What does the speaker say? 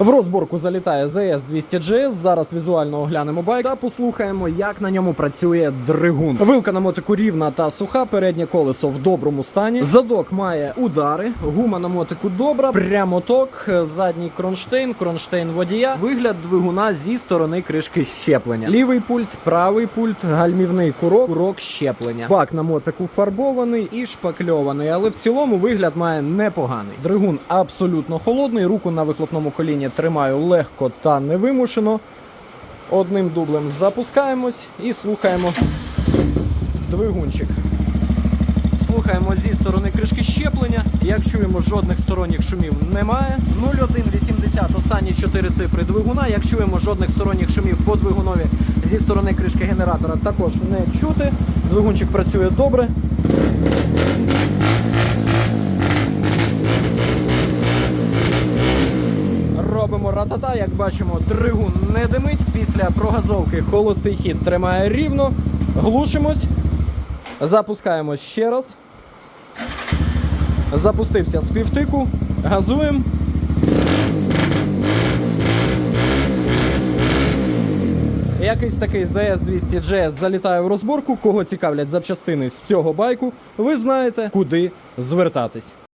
В розборку залітає ZS 200 GS. Зараз візуально оглянемо байк та послухаємо, як на ньому працює двигун. Вилка на мотику рівна та суха, переднє колесо в доброму стані. Задок має удари, гума на мотику добра, прямоток, задній кронштейн, кронштейн водія. Вигляд двигуна зі сторони кришки щеплення. Лівий пульт, правий пульт, гальмівний курок, курок щеплення. Бак на мотику фарбований і шпакльований, але в цілому вигляд має непоганий. Двигун абсолютно холодний, руку на вихлопному коліні тримаю легко та невимушено. Одним дублем запускаємось і слухаємо двигунчик. Слухаємо зі сторони кришки щеплення. Як чуємо, жодних сторонніх шумів немає. 0,180 останні 4 цифри двигуна. Як чуємо, жодних сторонніх шумів по двигунові зі сторони кришки генератора також не чути. Двигунчик працює добре. Робимо ратата, як бачимо, двигун не димить. Після прогазовки холостий хід тримає рівно. Глушимось. Запускаємось ще раз. Запустився з півтику. Газуємо. Якийсь такий ZS 200 GS залітає в розборку. Кого цікавлять запчастини з цього байку, ви знаєте, куди звертатись.